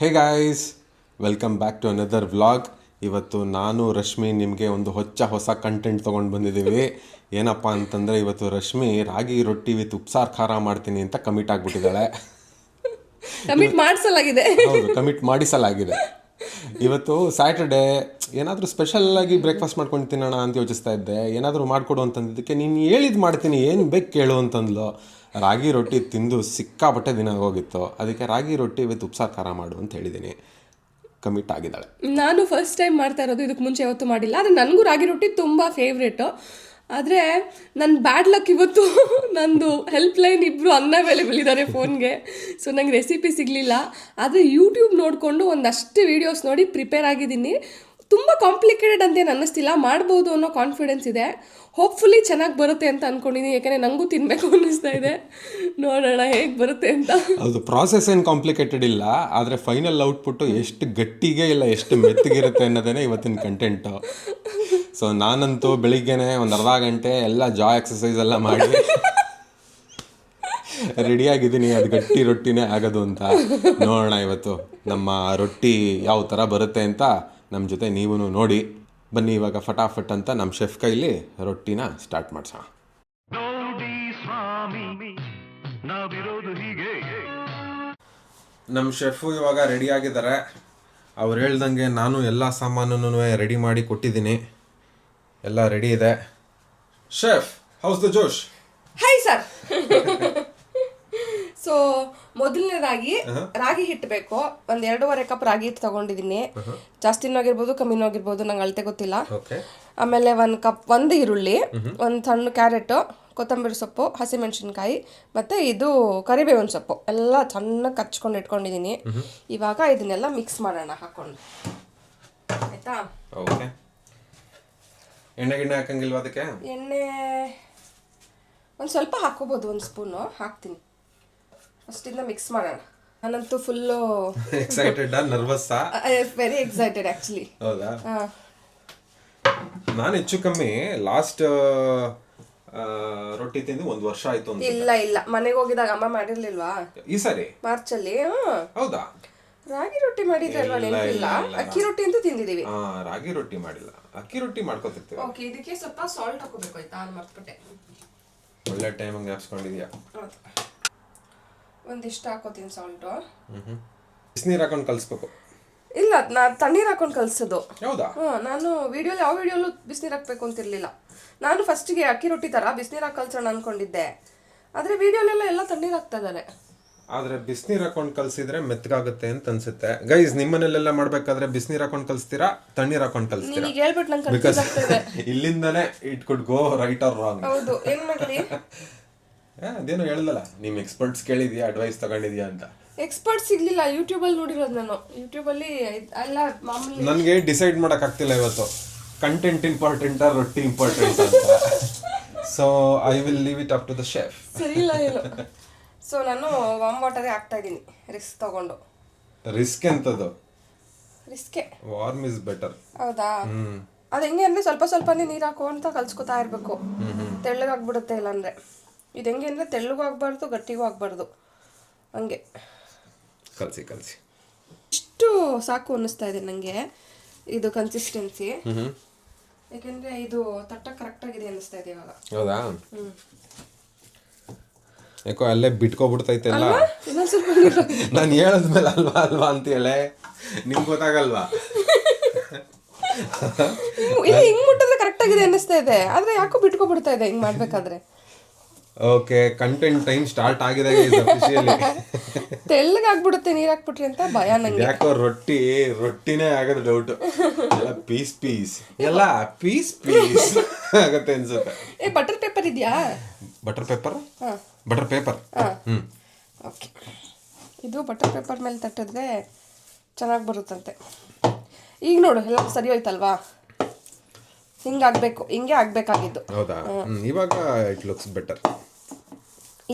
Hey guys welcome back to another vlog ಇವತ್ತು ನಾನು ರಶ್ಮಿ ನಿಮಗೆ ಒಂದು ಹೊಚ್ಚ ಹೊಸ ಕಂಟೆಂಟ್ ತೊಗೊಂಡು ಬಂದಿದ್ದೀವಿ. ಏನಪ್ಪ ಅಂತಂದರೆ ಇವತ್ತು ರಶ್ಮಿ ರಾಗಿ ರೊಟ್ಟಿ ವಿತ್ ಉಪ್ಸಾರು ಖಾರ ಮಾಡ್ತೀನಿ ಅಂತ ಕಮಿಟ್ ಆಗಿಬಿಟ್ಟಿದ್ದಾಳೆ. ಕಮಿಟ್ ಮಾಡಿಸಲಾಗಿದೆ. ಹೌದು ಕಮಿಟ್ ಮಾಡಿಸಲಾಗಿದೆ. ಇವತ್ತು ಸ್ಯಾಟರ್ಡೆ ಏನಾದರೂ ಸ್ಪೆಷಲ್ಲಾಗಿ ಬ್ರೇಕ್ಫಾಸ್ಟ್ ಮಾಡ್ಕೊಂಡು ತಿನ್ನೋಣ ಅಂತ ಯೋಚಿಸ್ತಾ ಇದ್ದೆ. ಏನಾದರೂ ಮಾಡಿಕೊಡು ಅಂತಂದಿದ್ದಕ್ಕೆ ನೀನು ಹೇಳಿದ್ ಮಾಡ್ತೀನಿ ಏನು ಬೇಕು ಕೇಳು ಅಂತಂದ್ಲು. ರಾಗಿ ರೊಟ್ಟಿ ತಿಂದು ಸಿಕ್ಕಾಪಟ್ಟೆ ದಿನ ಹೋಗಿತ್ತು, ಅದಕ್ಕೆ ರಾಗಿ ರೊಟ್ಟಿ ವಿತ್ ಉಪ್ಸಾರ್ ಖಾರ ಮಾಡು ಅಂತ ಹೇಳಿದ್ದೀನಿ. ಕಮಿಟ್ ಆಗಿದ್ದಾಳೆ. ನಾನು ಫಸ್ಟ್ ಟೈಮ್ ಮಾಡ್ತಾ ಇರೋದು, ಇದಕ್ಕೆ ಮುಂಚೆ ಯಾವತ್ತೂ ಮಾಡಿಲ್ಲ. ಆದರೆ ನನಗೂ ರಾಗಿ ರೊಟ್ಟಿ ತುಂಬ ಫೇವ್ರೇಟು ಆದರೆ ನನ್ನ ಬ್ಯಾಡ್ ಲಕ್ ಇವತ್ತು ನಂದು ಹೆಲ್ಪ್ ಲೈನ್ ಇಬ್ಬರು ಅನ್ಅವೈಲೇಬಲ್ ಇದ್ದಾರೆ ಫೋನ್ಗೆ ಸೊ ನಂಗೆ ರೆಸಿಪಿ ಸಿಗಲಿಲ್ಲ. ಆದರೆ ಯೂಟ್ಯೂಬ್ ನೋಡಿಕೊಂಡು ಒಂದಷ್ಟು ವೀಡಿಯೋಸ್ ನೋಡಿ ಪ್ರಿಪೇರ್ ಆಗಿದ್ದೀನಿ. ತುಂಬ ಕಾಂಪ್ಲಿಕೇಟೆಡ್ ಅಂತೇನು ಅನ್ನಿಸ್ತಿಲ್ಲ, ಮಾಡ್ಬೋದು ಅನ್ನೋ ಕಾನ್ಫಿಡೆನ್ಸ್ ಇದೆ. ಹೋಪ್ಫುಲಿ ಚೆನ್ನಾಗಿ ಬರುತ್ತೆ ಅಂತ ಅಂದ್ಕೊಂಡಿದ್ದೀನಿ ಯಾಕಂದರೆ ನನಗೂ ತಿನ್ನಬೇಕು ಅನ್ನಿಸ್ತಾ ಇದೆ. ನೋಡೋಣ ಹೇಗೆ ಬರುತ್ತೆ ಅಂತ. ಅದು ಪ್ರಾಸೆಸ್ ಏನು ಕಾಂಪ್ಲಿಕೇಟೆಡ್ ಇಲ್ಲ, ಆದರೆ ಫೈನಲ್ ಔಟ್ಪುಟ್ಟು ಎಷ್ಟು ಗಟ್ಟಿಗೆ ಇಲ್ಲ, ಎಷ್ಟು ಮೆತ್ತಗಿರುತ್ತೆ ಅನ್ನೋದೇ ಇವತ್ತಿನ ಕಂಟೆಂಟು ಸೊ ನಾನಂತೂ ಬೆಳಿಗ್ಗೆನೆ ಒಂದು ಅರ್ಧ ಗಂಟೆ ಎಲ್ಲ ಜಾ ಎಕ್ಸಸೈಸ್ ಎಲ್ಲ ಮಾಡಿ ರೆಡಿಯಾಗಿದ್ದೀನಿ ಅದು ಗಟ್ಟಿ ರೊಟ್ಟಿನೇ ಆಗೋದು ಅಂತ. ನೋಡೋಣ ಇವತ್ತು ನಮ್ಮ ರೊಟ್ಟಿ ಯಾವ ಥರ ಬರುತ್ತೆ ಅಂತ. ನಮ್ಮ ಜೊತೆ ನೀವೂ ನೋಡಿ ಬನ್ನಿ ಇವಾಗ ಫಟಾಫಟ್ ಅಂತ ನಮ್ಮ ಶೆಫ್ ಕೈಲಿ ರೊಟ್ಟಿನ ಸ್ಟಾರ್ಟ್ ಮಾಡ್ಸೋಣ. ನಮ್ಮ ಶೆಫು ಇವಾಗ ರೆಡಿ ಆಗಿದ್ದಾರೆ. ಅವ್ರು ಹೇಳ್ದಂಗೆ ನಾನು ಎಲ್ಲ ಸಾಮಾನು ರೆಡಿ ಮಾಡಿ ಕೊಟ್ಟಿದ್ದೀನಿ. ಎಲ್ಲ ರೆಡಿ ಇದೆ. Chef how's the josh? High sir so ಮೊದಲನೇದಾಗಿ ರಾಗಿ ಹಿಟ್ಟು ಬೇಕು ಒಂದ್ ಎರಡೂವರೆ ಕಪ್ ರಾಗಿ ಹಿಟ್ಟು ತಗೊಂಡಿದ್ದೀನಿ. ಜಾಸ್ತಿನೂ ಆಗಿರ್ಬೋದು ಕಮ್ಮಿನೂ ಆಗಿರ್ಬೋದು ನಂಗೆ ಅಳತೆ ಗೊತ್ತಿಲ್ಲ. ಆಮೇಲೆ ಒಂದು ಕಪ್ ಒಂದು ಈರುಳ್ಳಿ ಒಂದು ಸಣ್ಣ ಕ್ಯಾರೆಟ್ ಕೊತ್ತಂಬರಿ ಸೊಪ್ಪು ಹಸಿಮೆಣಸಿನ್ಕಾಯಿ ಮತ್ತು ಇದು ಕರಿಬೇವಿನ ಸೊಪ್ಪು. ಎಲ್ಲ ಚೆನ್ನಾಗಿ ಕಚ್ಕೊಂಡು ಇಟ್ಕೊಂಡಿದ್ದೀನಿ ಇವಾಗ ಇದನ್ನೆಲ್ಲ ಮಿಕ್ಸ್ ಮಾಡೋಣ ಹಾಕೊಂಡು. ಆಯ್ತಾ? ಓಕೆ ಎಣ್ಣೆ ಗಿಣ್ಣೆ ಹಾಕಂಗಿಲ್ವಾ ಅದಕ್ಕೆ? ಎಣ್ಣೆ ಒಂದು ಸ್ವಲ್ಪ ಹಾಕೋಬೋದು ಒಂದು ಸ್ಪೂನು ಹಾಕ್ತೀನಿ. ಫಸ್ಟಿಂದ ಮಿಕ್ಸ್ ಮಾಡೋಣ. ನಾನಂತೂ ಫುಲ್ಲು ಎಕ್ಸೈಟೆಡ್ ನರ್ವಸ್ಸಾ ವೆರಿ ಎಕ್ಸೈಟೆಡ್ ಆ್ಯಕ್ಚುಲಿ ಹೌದಾ? ನಾನು ಹೆಚ್ಚು ಕಮ್ಮಿ ಲಾಸ್ಟ್ ರೊಟ್ಟಿ ತಿಂದು ಒಂದು ವರ್ಷ ಆಯ್ತು ಅಂತ ಇಲ್ಲ ಇಲ್ಲ. ಮನೆಗೆ ಹೋಗಿದಾಗ ಅಮ್ಮ ಮಾಡಿರ್ಲಿಲ್ವಾ? ಈ ಸರಿ? ಮಾರ್ಚ್ ಅಲ್ಲಿ ಹೌದಾ? ರಾಗಿ ರೊಟ್ಟಿ ಮಾಡಿದ್ರಲ್ವಾ ಇಲ್ಲ, ನೆನಪಿಲ್ಲ. ಅಕ್ಕಿ ರೊಟ್ಟಿ ಅಂತೂ ತಿಂದಿದೀವಿ. ಆ, ರಾಗಿ ರೊಟ್ಟಿ ಮಾಡಿಲ್ಲ. ಅಕ್ಕಿ ರೊಟ್ಟಿ ಮಾಡ್ಕೊತಿರ್ತೀವಿ. ಓಕೆ ಇದಕ್ಕೆ ಸ್ವಲ್ಪ ಸಾಲ್ಟ್ ಹಾಕೋಬೇಕು ಆಯ್ತಾ? ನಾನು ಮರ್ತ್ಬಿಟ್ಟೆ. ಒಳ್ಳೆ ಟೈಮ್ ಜ್ಞಾಪಿಸ್ಕೊಂಡಿದ್ಯಾ ಹೌದು. ಒಂದಿಷ್ಟು ಹಾಕೋತೀನಿ ಸಾಲ್ಟು ಬಿಸಿನೀರು ಹಾಕೊಂಡು ಕಲಿಸ್ಬೇಕು. ಇಲ್ಲ ನಾ ತಣ್ಣೀರು ಹಾಕೊಂಡು ಕಲ್ಸೋದು. ಹೌದಾ? ನಾನು ವಿಡಿಯೋಲಿ ಯಾವ ವಿಡಿಯೋಲ್ಲೂ ಬಿಸಿನೀರು ಹಾಕ್ಬೇಕು ಅಂತಿರ್ಲಿಲ್ಲ ನಾನು ಫಸ್ಟಿಗೆ ಅಕ್ಕಿ ರೊಟ್ಟಿ ಥರ ಬಿಸಿನೀರು ಹಾಕಿ ಕಲ್ಸೋಣ ಅನ್ಕೊಂಡಿದ್ದೆ. ಆದರೆ ವಿಡಿಯೋಲೆಲ್ಲ ಎಲ್ಲ ತಣ್ಣೀರು ಹಾಕ್ತಾ ಇದ್ದಾರೆ ಆದ್ರೆ ಬಿಸಿನೀರು ಹಾಕೊಂಡು ಕಲ್ಸಿದ್ರೆ ಮೆತ್ತಗಾಗುತ್ತೆ ಅಂತ ಅನ್ಸುತ್ತೆ. ಗೈಸ್ ನಿಮ್ಮನೆಲ್ಲೆಲ್ಲ ಮಾಡ್ಬೇಕಾದ್ರೆ ಬಿಸಿನೀರು ಹಾಕೊಂಡು ಕಲಿಸ್ತೀರಾ? ತಣ್ಣೀರು ಹಾಕೊಂಡು ಕಲಿಸ್ತೀರಾ? ನೀನೀಗ ಹೇಳ್ಬಿಟ್ಟು ನಂಗೆ ಬಿಕಾಸ್ ಕನ್ಫ್ಯೂಸ್ ಇಲ್ಲಿಂದನೇ it could go right or wrong ಹೌದು. ಏನು ಮಾಡಲಿ? ಅದೇನೋ ಹೇಳ್ದಲ್ಲ ನಿಮ್ಮ ಎಕ್ಸ್ಪರ್ಟ್ಸ್ ಕೇಳಿದ್ಯಾ ಅಡ್ವೈಸ್ ತಗೊಂಡಿದ್ಯಾ ಅಂತ. ಎಕ್ಸ್ಪರ್ಟ್ ಸಿಗ್ಲಿಲ್ಲ ಯೂಟ್ಯೂಬಲ್ಲಿ ನೋಡಿರೋದು ನಾನು. ಯೂಟ್ಯೂಬಲ್ಲಿ ಅಲ್ಲ ಮಾಮೂಲಿ ನನಗೆ ಡಿಸೈಡ್ ಮಾಡಕ್ ಆಗ್ತಿಲ್ಲ ಇವತ್ತು. ಕಂಟೆಂಟ್ ಇಂಪಾರ್ಟೆಂಟ್ ರೊಟ್ಟಿ ಇಂಪಾರ್ಟೆಂಟ್ ಅಂತ. So I will leave it up to the chef ಸರಿ ಇಲ್ಲ ಇಲ್ಲ. ಸೊ ನಾನು ವಾಮ್ ವಾಟರೇ ಆಗ್ತಾ ಇದ್ದೀನಿ. ರಿಸ್ಕ್ ತಗೊಂಡು. ರಿಸ್ಕ್ ಎಂತದು? ರಿಸ್ಕೆ ವಾರ್ಮ್ ಇಸ್ ಬೆಟರ್ ಹೌದಾ? ಅದು ಹೆಂಗೆ ಅಂದ್ರೆ ಸ್ವಲ್ಪ ಸ್ವಲ್ಪನೇ ನೀರು ಹಾಕೋ ಅಂತ ಕಲ್ಸ್ಕೊತಾ ಇರಬೇಕು. ತೆಳ್ಳಗಾಗ್ಬಿಡುತ್ತೆ ಇಲ್ಲಾಂದರೆ. ಇದು ಹೆಂಗೆ ಅಂದರೆ ತೆಳ್ಳಗೂ ಆಗಬಾರ್ದು ಗಟ್ಟಿಗೂ ಆಗಬಾರ್ದು. ಹಂಗೆ. ಕಲಸಿ ಕಲಸಿ. ಇಷ್ಟು ಸಾಕು ಅನ್ನಿಸ್ತಾ ಇದೆ ನನಗೆ ಇದು ಕನ್ಸಿಸ್ಟೆನ್ಸಿ ಯಾಕೆಂದರೆ ಇದು ತಟ್ಟ ಕರೆಕ್ಟಾಗಿದೆ ಅನ್ನಿಸ್ತಾ ಇದೆ ಇವಾಗ. ಹೌದಾ? ಯಾಕೋ ಅಲ್ಲೇ ಬಿಟ್ಕೊಬಿಡ್ತೈತೆ ಎಲ್ಲ ಸ್ವಲ್ಪ ನಾನು ಹೇಳದ್ಮೇಲೆ ಅಲ್ವಾ ಅಲ್ವಾ ಅಂತೇಳೆ ನಿಮ್ಗೆ ಗೊತ್ತಾಗಲ್ವಾ? ಇಲ್ಲಿ ಹಿಂಗ್ ಮುಟ್ಟಿದ್ರೆ ಕರೆಕ್ಟ್ ಆಗಿದೆ ಅನ್ನಿಸ್ತಾ ಇದೆ. ಆದ್ರೆ ಯಾಕೋ ಬಿಟ್ಕೊಬಿಡ್ತಾ ಇದೆ ಹಿಂಗ್ ಮಾಡ್ಬೇಕಾದ್ರೆ. ಓಕೆ ಕಂಟೆಂಟ್ ಟೈಮ್ ಸ್ಟಾರ್ಟ್ ಆಗಿದೆ ತೆಳ್ಳಗಾಗ್ಬಿಡುತ್ತೆ ನೀರು ಹಾಕ್ಬಿಟ್ರಿ ಅಂತ ಭಯ ನಂಗೆ. ಯಾಕೋ ರೊಟ್ಟಿ ರೊಟ್ಟಿನೇ ಆಗೋದು ಡೌಟ್ ಎಲ್ಲ ಪೀಸ್ ಪೀಸ್ ಎಲ್ಲ ಪೀಸ್ ಪೀಸ್ ಆಗತ್ತೆ ಅನ್ಸುತ್ತೆ. ಏ ಬಟರ್ ಪೇಪರ್ ಇದೆಯಾ? ಬಟರ್ ಪೇಪರ್ ಹಾ. Butter paper hmm. ಓಕೆ ಇದು ಬಟರ್ ಪೇಪರ್ ಮೇಲೆ ತಟ್ಟಿದ್ರೆ ಚೆನ್ನಾಗಿ ಬರುತ್ತಂತೆ. ಈಗ ನೋಡು ಎಲ್ಲ ಸರಿ ಹೋಯ್ತಲ್ವಾ? ಹಿಂಗಾಗಬೇಕು ಹಿಂಗೆ ಆಗ್ಬೇಕಾಗಿದ್ದು. ಹೌದಾ? ಇವಾಗ ಇಟ್ ಲುಕ್ಸ್ ಬೆಟರ್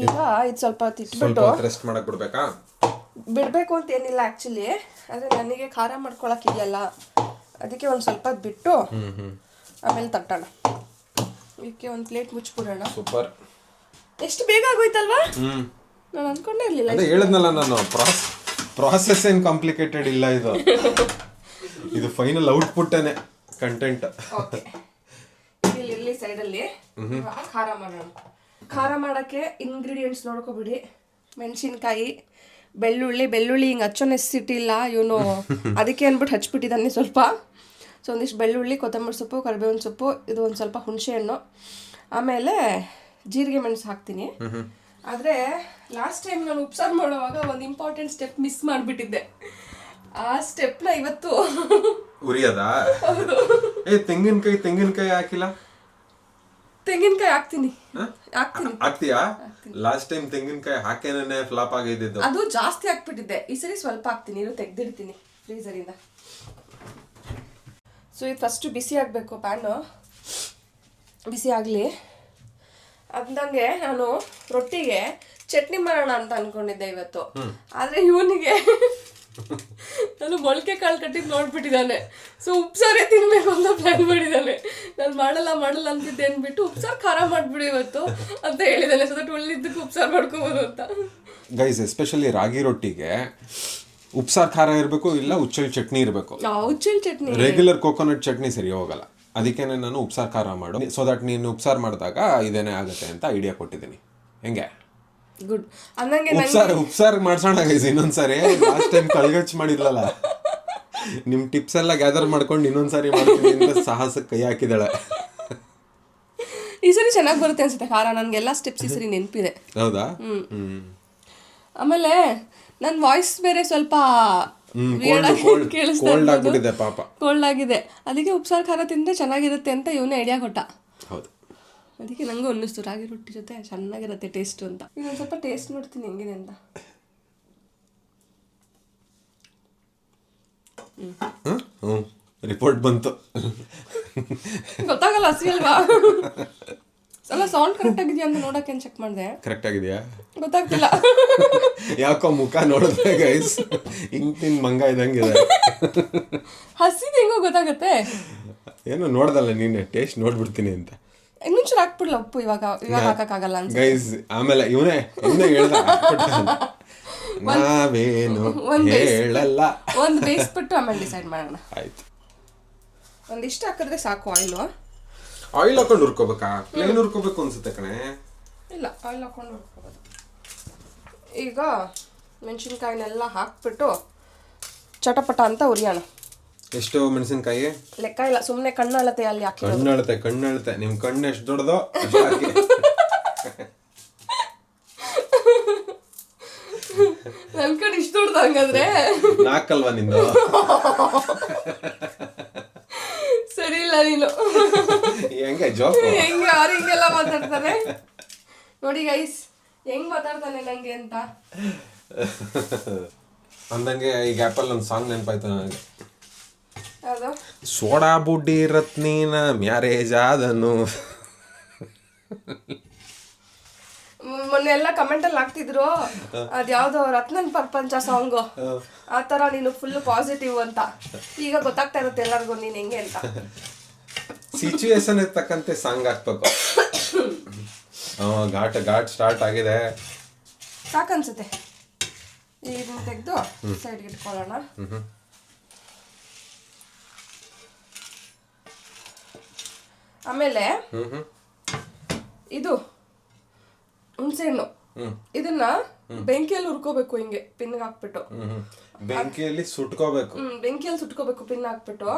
ಈಗ ಇದು ಸ್ವಲ್ಪ ಇಟ್ಬಿಟ್ಟು ರೆಸ್ಟ್ ಮಾಡಕ್ ಬಿಡ್ಬೇಕಾ? ಬಿಡಬೇಕು ಅಂತ ಏನಿಲ್ಲ ಆ್ಯಕ್ಚುಲಿ ಆದರೆ ನನಗೆ ಖಾರ ಮಾಡ್ಕೊಳಕ್ ಇದೆಯಲ್ಲ. ಅದಕ್ಕೆ ಒಂದು ಸ್ವಲ್ಪ ಬಿಟ್ಟು ಆಮೇಲೆ ತಟ್ಟೋಣ. ಇದಕ್ಕೆ ಒಂದು ಪ್ಲೇಟ್ ಮುಚ್ಬಿಡೋಣ ಸೂಪರ್. ಎಷ್ಟು ಬೇಗ ಆಗೋಯ್ತಲ್ವಾ? ನಾನು ಅನ್ಕೊಂಡೇ ಇರಲಿಲ್ಲ ಅದೇ ಹೇಳಿದ್ನಲ್ಲ ನಾನು ಪ್ರಾಸ್ ಪ್ರಾಸೆಸ್ ಏನು ಕಾಂಪ್ಲಿಕೇಟೆಡ್ ಇಲ್ಲ ಇದು. ಇದು ಫೈನಲ್ ಔಟ್ಪುಟ್ಟೇನೆ ಕಂಟೆಂಟ್ ಓಕೆ ಇಲ್ಲಿ ಇಲ್ಲಿ ಸೈಡಲ್ಲಿ ಖಾರ ಮಾಡೋಣ. ಖಾರ ಮಾಡೋಕ್ಕೆ ಇಂಗ್ರೀಡಿಯೆಂಟ್ಸ್ ನೋಡ್ಕೊಬಿಡಿ. ಮೆಣಸಿನ್ಕಾಯಿ ಬೆಳ್ಳುಳ್ಳಿ ಬೆಳ್ಳುಳ್ಳಿ ಹಿಂಗೆ ಹಚ್ಚೋ ನೆಸಿಟಿ ಇಲ್ಲ ಇವನು ಅದಕ್ಕೆ ಅಂದ್ಬಿಟ್ಟು ಹಚ್ಬಿಟ್ಟಿದ್ದಾನೆ ಸ್ವಲ್ಪ. ಸೊ ಒಂದಿಷ್ಟು ಬೆಳ್ಳುಳ್ಳಿ ಕೊತ್ತಂಬರಿ ಸೊಪ್ಪು ಕರಿಬೇವಿನ ಸೊಪ್ಪು ಇದು ಒಂದು ಸ್ವಲ್ಪ ಹುಣಸೆ ಹಣ್ಣು ಆಮೇಲೆ ಜೀರಿಗೆ ಮೆಣಸು ಹಾಕ್ತೀನಿ. ಆದರೆ ಲಾಸ್ಟ್ ಟೈಮ್ ನಾನು ಉಪ್ಸಾರು ಮಾಡುವಾಗ ಒಂದು ಇಂಪಾರ್ಟೆಂಟ್ ಸ್ಟೆಪ್ ಮಿಸ್ ಮಾಡಿಬಿಟ್ಟಿದ್ದೆ. ಆ ಸ್ಟೆಪ್ನ ಇವತ್ತು ಉರಿಯದಾ? ಏ ತೆಂಗಿನಕಾಯಿ ತೆಂಗಿನಕಾಯಿ ಹಾಕಿಲ್ಲ? ತೆಂಗಿನಕಾಯಿ ಹಾಕ್ತೀನಿ. ಹಾಕ್ತೀನಿ. ಹಾಕ್ತೀಯಾ? ಲಾಸ್ಟ್ ಟೈಮ್ ತೆಂಗಿನಕಾಯಿ ಹಾಕೇನೆ ಫ್ಲಾಪ್ ಆಗಿದ್ದು ಅದು ಜಾಸ್ತಿ ಹಾಕ್ಬಿಟ್ಟಿದ್ದೆ ಈ ಸರಿ ಸ್ವಲ್ಪ ಹಾಕ್ತೀನಿ. ಇರೋ ತೆಗ್ದಿಡ್ತೀನಿ ಫ್ರೀಸರಿಂದ ಸೊ ಇದು ಫಸ್ಟು ಬಿಸಿ ಆಗಬೇಕು ಪ್ಯಾನು ಬಿಸಿ ಆಗಲಿ. ಅಂದಂಗೆ ನಾನು ರೊಟ್ಟಿಗೆ ಚಟ್ನಿ ಮಾಡೋಣ ಅಂತ ಅನ್ಕೊಂಡಿದ್ದೆ ಇವತ್ತು. ಆದರೆ ಇವನಿಗೆ ನಾನು ಮೊಳಕೆ ಕಾಳು ಕಟ್ಟಿದ್ದು ನೋಡ್ಬಿಟ್ಟಿದ್ದಾನೆ. ಸೊ ಉಪ್ಸಾರೇ ತಿನ್ಬೇಕು ಅಂತ ಪ್ಲಾನ್ ಮಾಡಿದ್ದಾನೆ. ನಾನು ಮಾಡಲ್ಲ ಮಾಡಲ್ಲ ಅಂತಿದ್ದೆ ಅಂದ್ಬಿಟ್ಟು ಉಪ್ಸಾರು ಖಾರ ಮಾಡ್ಬಿಡಿ ಇವತ್ತು ಅಂತ ಹೇಳಿದ್ದಾನೆ. ಸೊ ದಟ್ ಒಳ್ಳಿದ್ದಕ್ಕೆ ಉಪ್ಸಾರು ಮಾಡ್ಕೋಬೋದು ಅಂತ. ಗೈಸ್ ಎಸ್ಪೆಷಲಿ ರಾಗಿ ರೊಟ್ಟಿಗೆ ಉಪ್ಸಾರ್ ಖಾರ ಇರಬೇಕು ಇಲ್ಲ ಉಚ್ಚಲ್ ಚಟ್ನಿ ಇರಬೇಕು. ಉಚ್ಚಲ್ ಚಟ್ನಿ. ರೆಗ್ಯುಲರ್ ಕೋಕೋನಟ್ ಚಟ್ನಿ ಸರಿ ಹೋಗಲ್ಲ. ಅದಕ್ಕೇನೆ ನಾನು ಉಪ್ಸಾರ್ ಖಾರ ಮಾಡು. ಸೊ ದಟ್ ನೀನು ಉಪ್ಸಾರ್ ಮಾಡಿದಾಗ ಇದೇನೇ ಆಗುತ್ತೆ ಅಂತ ಐಡಿಯಾ ಕೊಟ್ಟಿದ್ದೀನಿ. ಹೆಂಗೆ? ಗುಡ್ ಅಂದಂಗೆ ಉಪ್ಸಾರ್ ಉಪ್ಸಾರ್ ಮಾಡ್ಸೋಣ ಗೈಸ್ ಇನ್ನೊಂದ್ಸರಿ. ಲಾಸ್ಟ್ ಟೈಮ್ ಕಳ್ಗಚ್ ಮಾಡಿದ್ಲಲ್ಲ. ನಿಮ್ ಟಿಪ್ಸ್ ಎಲ್ಲ ಗ್ಯಾದರ್ ಮಾಡ್ಕೊಂಡು ಇನ್ನೊಂದ್ಸರಿ ಮಾಡ್ತೀನಿ ಅಂತ ಸಾಹಸಕ್ಕೆ ಕೈ ಹಾಕಿದಾಳೆ ಈ ಸರಿ ಚೆನ್ನಾಗಿ ಬರುತ್ತೆ ಅನ್ಸುತ್ತೆ ಖಾರ. ನನಗೆಲ್ಲ ಸ್ಟೆಪ್ಸ್ ಈ ಸರಿ ನೆನಪಿದೆ. ಹೌದಾ? ಆಮೇಲೆ ನನ್ನ ವಾಯ್ಸ್ ಬೇರೆ ಸ್ವಲ್ಪ. ಕೋಲ್ಡ್ ಆಗಿದೆ. ಅದಕ್ಕೆ ಉಪ್ಸಾರ್ ಖಾರ ತಿಂದ್ರೆ ಚೆನ್ನಾಗಿರುತ್ತೆ ಅಂತ ಇವನೇ ಐಡಿಯಾ ಕೊಟ್ಟ. ಹೌದು. ಅದಕ್ಕೆ ನಂಗೂ ಅನ್ನಿಸ್ತು ರಾಗಿ ರೊಟ್ಟಿ ಜೊತೆ ಚೆನ್ನಾಗಿರುತ್ತೆ ಟೇಸ್ಟು ಅಂತ. ಈಗ ಒಂದು ಸ್ವಲ್ಪ ಟೇಸ್ಟ್ ನೋಡ್ತೀನಿ ಹೆಂಗಿದೆ ಅಂತ. ಹ್ಞೂ ರಿಪೋರ್ಟ್ ಬಂತು. ಗೊತ್ತಾಗಲ್ಲ ಹಸಿ ಅಲ್ವಾ? ಅಲ್ಲ ಸೌಂಡ್ ಕರೆಕ್ಟ್ ಆಗಿದೆಯಾ ಅಂತ ನೋಡಕ್ಕೆ ಚೆಕ್ ಮಾಡಿದೆ? ಕರೆಕ್ಟ್ ಆಗಿದೆಯಾ? ಗೊತ್ತಾಗ್ತಿಲ್ಲ. ಯಾಕೋ ಮುಖ ನೋಡಿದ್ರೆ ಗೈಸ್ ಹಿಂಗ್ ತಿನ್ ಮಂಗ ಇದಂಗೆ ಇದೆ ಹಸಿದ ಹೆಂಗೋ ಗೊತ್ತಾಗುತ್ತೆ. ಏನೋ ನೋಡ್ದಲ್ಲ ನೀನೆ ಟೇಸ್ಟ್ ನೋಡ್ಬಿಡ್ತೀನಿ ಅಂತ. ಇನ್ನೊಂಚೂರು ಹಾಕ್ಬಿಡ್ಲ ಉಪ್ಪು ಇವಾಗ ಇವಾಗ ಹಾಕಕ್ಕಾಗಲ್ಲ ಅನ್ಸುತ್ತೆ. ಗೈಸ್ ಆಮೇಲೆ ಇವನೇ ಇವನೇ ಹೇಳ್ದ ನಾವೇನು ಹೇಳಲ್ಲ. ಒಂದು ಬೇಯಿಸ್ಬಿಟ್ಟು ಆಮೇಲೆ ಡಿಸೈಡ್ ಮಾಡೋಣ. ಆಯ್ತು. ಒಂದಿಷ್ಟು ಹಾಕಿದ್ರೆ ಸಾಕು ಆಯಿಲು ಆಯಿಲ್ ಹಾಕೊಂಡು ಹುರ್ಕೋಬೇಕಾ? ಪ್ಲೇನ್ ಹುರ್ಕೋಬೇಕು ಅನ್ಸುತ್ತೆ ಕಣೆ. ಇಲ್ಲ ಆಯಿಲ್ ಹಾಕೊಂಡು ಹುರ್ಕೋಬೋದು. ಈಗ ಮೆಣಸಿನ್ಕಾಯಿನೆಲ್ಲ ಹಾಕ್ಬಿಟ್ಟು ಚಟಪಟ ಅಂತ ಉರಿಯೋಣ ಎಷ್ಟು ಮೆಣಸಿನಕಾಯಿ? ಲೆಕ್ಕ ಇಲ್ಲ ಸುಮ್ಮನೆ ಕಣ್ಣು ಅಳತೆ ಅಲ್ಲಿ ಹಾಕಿ ಕಣ್ಣಳತೆ ಕಣ್ಣಳತೆ. ನಿಮ್ ಕಣ್ಣು ಎಷ್ಟು ದೊಡ್ಡದೋ ಅಷ್ಟು ಹಾಕಿ. ನನ್ ಕಡೆ ಇಷ್ಟು ದೊಡ್ಡದು ಹಂಗಾದ್ರೆ ನಾಲ್ಕಲ್ವಾ ನಿಂದು? ಸರಿ ಇಲ್ಲ ನೀನು. ಹೆಂಗೆ ಜೋಕ್ ಹೆಂಗೆ ಯಾರು ಹಿಂಗೆಲ್ಲ ಮಾತಾಡ್ತಾರೆ? ನೋಡಿ ಗೈಸ್ ಹೆಂಗ್ ಮಾತಾಡ್ತಾನೆ ನಂಗೆ ಅಂತ. ಅಂದಂಗೆ ಈ ಆ್ಯಪಲ್ ಒಂದು ಸಾಂಗ್ ನೆನಪಾಯ್ತು ನನಗೆ. Soda ಬುಡ್ಡಿ ರತ್ನಿನ marriage ಆದನು. ಮೊನ್ನೆಲ್ಲ ಮೊನ್ನೆ ಎಲ್ಲ ಕಮೆಂಟ್ ಅಲ್ಲಿ ಹಾಕ್ತಿದ್ರು. ಅದ್ಯಾವ್ದೋ ರತ್ನನ್ ಪರ್ಪಂಚ ಸಾಂಗು ಆ ತರ ನೀನು ಫುಲ್ ಪಾಸಿಟಿವ್ ಅಂತ. ಈಗ ಗೊತ್ತಾಗ್ತಾ ಇರುತ್ತೆ ಎಲ್ಲರಿಗೂ ನೀನ್ ಹೆಂಗೆ ಅಂತ. ಸಿಚುವೇಶನ್ ತಕ್ಕಂತೆ ಸಾಂಗ್ ಹಾಕ್ಬೇಕು ಘಾಟ್ ಘಾಟ್ ಸ್ಟಾರ್ಟ್ ಆಗಿದೆ. ಸಾಕನ್ಸುತ್ತೆ. ಇದನ್ನ ತೆಗೆದು ಸೈಡ್ಗೆ ಇಟ್ಕೊಳ್ಳೋಣ. ಆಮೇಲೆ ಇದು ಹುಣಸೆಹಣ್ಣು. ಇದನ್ನ ಬೆಂಕಿಯಲ್ಲಿ ಹುರ್ಕೋಬೇಕು ಹಿಂಗೆ ಪಿನ್ ಹಾಕ್ಬಿಟ್ಟು. ಬೆಂಕಿಯಲ್ಲಿ ಸುಟ್ಕೋಬೇಕು. ಹ್ಮ್ ಬೆಂಕಿಯಲ್ಲಿ ಸುಟ್ಕೋಬೇಕು ಪಿನ್ ಹಾಕ್ಬಿಟ್ಟು.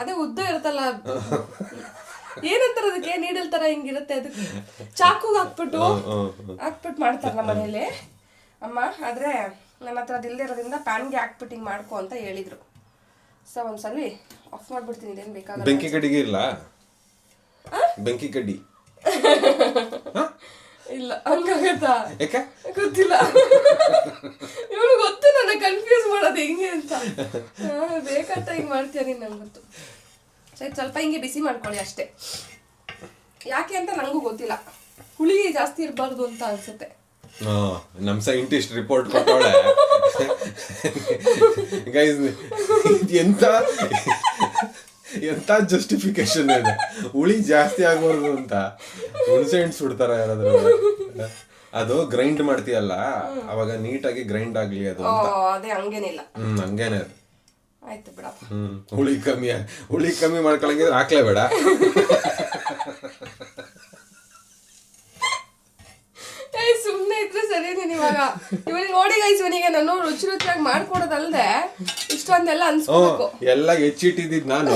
ಅದೇ ಉದ್ದ ಇರುತ್ತಲ್ಲ ಏನಂತಾರ ಅದಕ್ಕೆ? ನೀಡಲ್ ತರ ಹಿಂಗಿರುತ್ತೆ ಅದಕ್ಕೆ. ಚಾಕು ಹಾಕ್ಬಿಟ್ಟು ಹಾಕ್ಬಿಟ್ಟು ಮಾಡ್ತಾರ ನಮ್ಮ ಮನೇಲಿ ಅಮ್ಮ ಆದ್ರೆ ನನ್ನ ಹತ್ರ ಅದಿಲ್ಲದೆ ಇರೋದ್ರಿಂದ ಪ್ಯಾನ್ಗೆ ಹಾಕ್ಬಿಟ್ಟು ಹಿಂಗೆ ಮಾಡ್ಕೊ ಅಂತ ಹೇಳಿದ್ರು. ಸೊ ಒಂದ್ಸಲಿ ಆಫ್ ಮಾಡ್ಬಿಡ್ತೀನಿ ಇದೇನು ಬೇಕಾಗಲ್ಲ ಬೆಂಕಿ ಕಡೆಗೆ ಇಲ್ಲ? ಬೆಂಕಿ ಕಡ್ಡಿ. ಇಲ್ಲ ಹಂಗಾಗತ್ತಾ? ಯಾಕೆ? ಗೊತ್ತಿಲ್ಲ. ಇವನು ಗೊತ್ತು ನನ್ನ ಕನ್ಫ್ಯೂಸ್ ಮಾಡೋದು ಹೆಂಗೆ ಅಂತ. ಬೇಕಂತ ಹಿಂಗೆ ಮಾಡ್ತೀಯ ನೀನು ನಂಗೆ ಗೊತ್ತು. ಸರಿ ಸ್ವಲ್ಪ ಹಿಂಗೆ ಬಿಸಿ ಮಾಡ್ಕೊಳ್ಳಿ ಅಷ್ಟೇ. ಯಾಕೆ ಅಂತ ನನಗೂ ಗೊತ್ತಿಲ್ಲ. ಹುಳಿ ಜಾಸ್ತಿ ಇರಬಾರ್ದು ಅಂತ ಅನ್ಸುತ್ತೆ. ಹಾ, ನಮ್ ಸೈಂಟಿಸ್ಟ್ ರಿಪೋರ್ಟ್ ಕೊಟ್ಟವಳೆ. ಗೈಸ್ ಎಂತ? ಎಂತ ಜಸ್ಟಿಫಿಕೇಶನ್ ಇದೆ? ಹುಳಿ ಜಾಸ್ತಿ ಆಗ್ಬಾರ್ದು ಅಂತ. ಹುಣಸೆ ಹಣ್ಣು ಸುಡ್ತಾರ ಯಾರಾದ್ರೂ? ಅದು ಗ್ರೈಂಡ್ ಮಾಡ್ತೀಯಲ್ಲ ಅವಾಗ ನೀಟಾಗಿ ಗ್ರೈಂಡ್ ಆಗ್ಲಿ ಅದು ಓ ಅದೇ ಹಂಗೇನಿಲ್ಲ. ಹ್ಮ್ ಹಂಗೇನೆ ಅದು. ಆಯ್ತು ಬಿಡಪ್ಪ. ಹ್ಮ್ ಹುಳಿ ಕಮ್ಮಿ ಹುಳಿ ಕಮ್ಮಿ ಮಾಡ್ಕೊಳಂಗಿದ್ರೆ ಹಾಕ್ಲೇಬೇಡ ಏಯ್ ಸುಮ್ಮನೆ ಇದ್ರೆ ಸರಿ ನೀನ್ ಇವಾಗ ಇವನಿಗೆ ನೋಡಿ ಗೈಸ್ ಇವನಿಗೆ ನಾನು ರುಚಿ ರುಚಿಯಾಗಿ ಮಾಡ್ಕೊಡೋದಲ್ದೆ ಇಷ್ಟೊಂದೆಲ್ಲ ಅನ್ಸ್ಕೋಬೇಕು. ಎಲ್ಲ ಹೆಚ್ಚಿಟ್ಟಿದ್ದಿದ್ ನಾನು.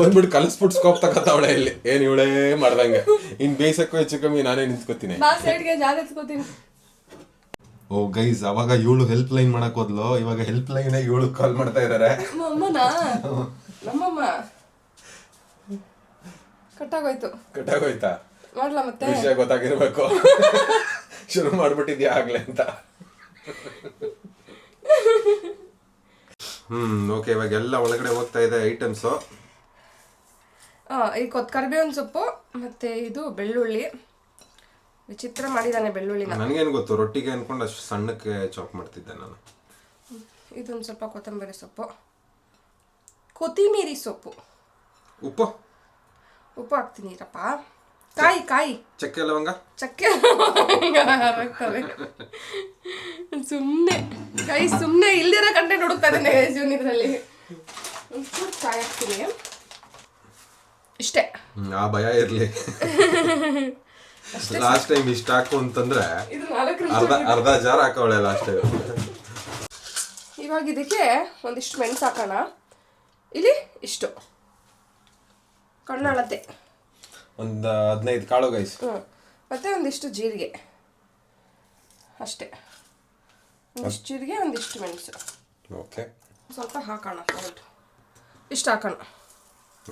ಬಂದ್ಬಿಟ್ಟು ಕಲಸ್ಬಿಟ್ಟು ಸ್ಕೋಪ್ ತಗೋತಾವಳೆ ಇಲ್ಲಿ. ಏನ್ ಇವಳೇ ಮಾಡ್ದಂಗೆ. ಇನ್ ಬೇಸಕ್ಕೂ ಹೆಚ್ಚು ಕಮ್ಮಿ ನಾನೇ ನಿಂತ್ಕೋತೀನಿ. ಬಾ ಸೈಡ್ಗೆ ಜಾಗ ಎತ್ಕೋತೀನಿ. ಓ ಗೈಸ್ ಅವಾಗ ಇವಳು ಹೆಲ್ಪ್ ಲೈನ್ ಮಾಡಕ್ ಹೋದ್ಲು. ಇವಾಗ ಹೆಲ್ಪ್ ಲೈನ್ ಇವಳು ಕಾಲ್ ಮಾಡ್ತಾ ಇದಾರೆ. ನಮ್ಮಮ್ಮ ಕಟ್ಟಾಗೋಯ್ತು ಕಟ್ಟಾಗೋಯ್ತಾ ಮಾಡ್ಲಾ ಮತ್ತೆ? ವಿಷಯ ಗೊತ್ತಾಗಿರ್ಬೇಕು. ಶುರು ಮಾಡ್ಬಿಟ್ಟಿದ್ಯಾ ಆಗ್ಲೇ ಅಂತ. ಹ್ಮ್ ಓಕೆ ಇವಾಗ ಎಲ್ಲ ಒಳಗಡೆ ಹೋಗ್ತಾ ಇದೆ ಐಟಮ್ಸ್ ಆ, ಈ ಕೊತ್ ಕರಿಬೇವಿನ ಸೊಪ್ಪು ಮತ್ತೆ ಇದು ಬೆಳ್ಳುಳ್ಳಿ. ವಿಚಿತ್ರ ಮಾಡಿದಾನೆ ಬೆಳ್ಳುಳ್ಳಿನ. ನನಗೇನು ಗೊತ್ತು ರೊಟ್ಟಿಗೆ ಅನ್ಕೊಂಡು ಅಷ್ಟು ಸಣ್ಣಕ್ಕೆ ಚಾಪ್ ಮಾಡ್ತಿದ್ದೆ ನಾನು. ಇದೊಂದು ಸ್ವಲ್ಪ ಕೊತ್ತಂಬರಿ ಸೊಪ್ಪು. ಕೊತ್ತಿಮೀರಿ ಸೊಪ್ಪು. ಉಪ್ಪು? ಉಪ್ಪು ಹಾಕ್ತೀನಿ ಇರಪ್ಪ. ಕಾಯಿ ಕಾಯಿ. ಚಕ್ಕೆ ಲವಂಗ? ಚಕ್ಕೆ ಸುಮ್ನೆ ಸುಮ್ಮನೆ ಕೈ ಸುಮ್ಮನೆ ಇಲ್ದಿರೋ ಕಂಟೆಂಟ್ ಹುಡುಕ್ತಾ ಇದ್ದಾನೆ ಇದರಲ್ಲಿ ಒಂಚೂರು ಕಾಯಿ ಹಾಕ್ತೀನಿ. ಇಷ್ಟೇ. ಆ ಭಯ ಇರ್ಲಿ. ಲಾಸ್ಟ್ ಟೈಮ್ ಇಷ್ಟ ಹಾಕು ಅಂತಂದ್ರೆ ಅರ್ಧ ಅರ್ಧ ಜಾರ್ ಹಾಕೋಳೆ ಲಾಸ್ಟ್ ಟೈಮ್ ಇವಾಗ ಇದಕ್ಕೆ ಒಂದಿಷ್ಟು ಮೆಣಸು ಹಾಕೋಣ. ಇಲ್ಲಿ ಇಷ್ಟು. ಕಣ್ಣಳತೆ ಒಂದ್ ಹದಿನೈದು ಕಾಳು ಗೈಸ್ ಮತ್ತೆ ಮತ್ತು ಒಂದಿಷ್ಟು ಜೀರಿಗೆ. ಅಷ್ಟೇ. ಒಂದಿಷ್ಟು ಜೀರಿಗೆ ಒಂದಿಷ್ಟು ಮೆಣಸು. ಓಕೆ. ಸ್ವಲ್ಪ ಹಾಕೋಣ ಸಾಲ್ಟ್ ಇಷ್ಟು ಹಾಕೋಣ.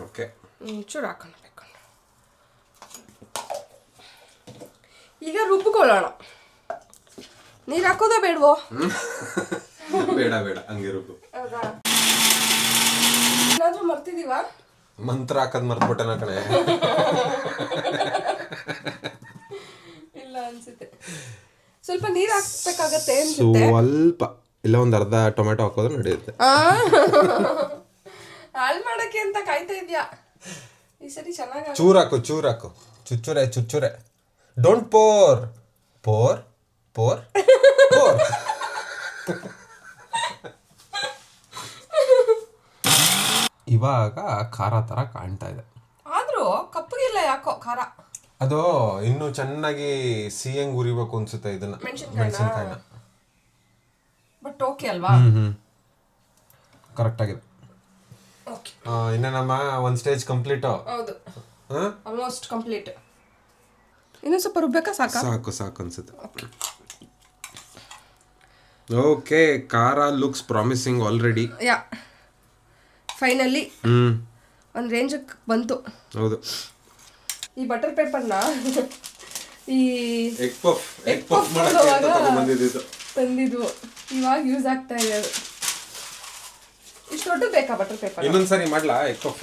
ಓಕೆ. ಒಂಚೂರು ಹಾಕೋಣ ಬೇಕಣ್ಣ ಈಗ ರುಬ್ಕೊಳ್ಳೋಣ. ನೀರು ಹಾಕೋದೇ ಬೇಡವೋ? ಬೇಡ ಬೇಡ. ಹಂಗೆ ರುಬ್ಬು. ಹೌದಾ? ಏನಾದರೂ ಮರ್ತಿದೀವಾ ಮಂತ್ರ ಹಾಕದ್ ಮರ್ತ್ಬಿಟ್ಟೆನ ಕಣೆ. ಇಲ್ಲ ಅನ್ಸುತ್ತೆ. ಸ್ವಲ್ಪ ನೀರು ಹಾಕ್ಬೇಕಾಗತ್ತೆ ಅನ್ಸುತ್ತೆ. ಸ್ವಲ್ಪ ಇಲ್ಲ ಒಂದ್ ಅರ್ಧ ಟೊಮೆಟೊ ಹಾಕೋದ್ರೆ ನಡೆಯುತ್ತೆ. ಹಾಳು ಮಾಡಕ್ಕೆ ಅಂತ ಕಾಯ್ತಾ ಇದ್ಯಾ? ಈ ಸರಿ ಚೆನ್ನಾಗಿ ಚೂರ್ ಹಾಕು ಚೂರ್ ಹಾಕು. ಚುಚ್ಚುರೆ ಚುಚ್ಚುರೆ. Don't pour pour pour pour ಇವಾಗ ಖಾರ ತರ ಕಾಣ್ತಾ ಇದೆ. ಆದ್ರೂ ಕಪ್ಪಗಿಲ್ಲ ಯಾಕೋ ಖಾರ? ಅದು ಇನ್ನು ಚೆನ್ನಾಗಿ ಸಿಹಿಂಗ್ ಉರಿಬೇಕು ಅನ್ಸುತ್ತೆ ಇದನ್ನ. ಮೆಣಸಿನ್ಕಾಯಿನ? ಮೆಣಸಿನ್ಕಾಯಿನ. ಬಟ್ ಓಕೆ ಅಲ್ವಾ? ಹ್ಮ್ ಹ್ಮ್. ಕರೆಕ್ಟ್ ಆಗಿದೆ. ಓಕೆ ಆ, ಇನ್ನ ನಮ್ಮ ಒಂದ್ ಸ್ಟೇಜ್ ಕಂಪ್ಲೀಟ್ ಹೌದು. ಆಲ್ಮೋಸ್ಟ್ ಕಂಪ್ಲೀಟ್ ಇನ್ನೂ ಸ್ವಲ್ಪ ರುಬ್ಬೇಕಾ ಸಾಕು? ಸಾಕು ಸಾಕು ಅನ್ಸುತ್ತೆ. ಓಕೆ ಖಾರ looks promising already yeah finally ಒಂದು ರೇಂಜ್ ಬಂತು. ಹೌದು. ಈ ಬಟರ್ ಪೇಪರ್ನ ಈ egg puff egg puff puff ಮಾಡಕ್ಕೆ ಅಂತ ಮಾಡುವಾಗ ತಗೊಂಡ್ಬಂದಿದ್ದು ತಂದಿದ್ವು. ಇವಾಗ ಯೂಸ್ ಆಗ್ತಾ ಇದೆ ಅದು. ಇಷ್ಟು ದೊಡ್ಡ ಬೇಕಾ ಬಟರ್ ಪೇಪರ್ ಇನ್ನೊಂದ್ಸರಿ ಮಾಡ್ಲಾ ಎಗ್ ಪಫ್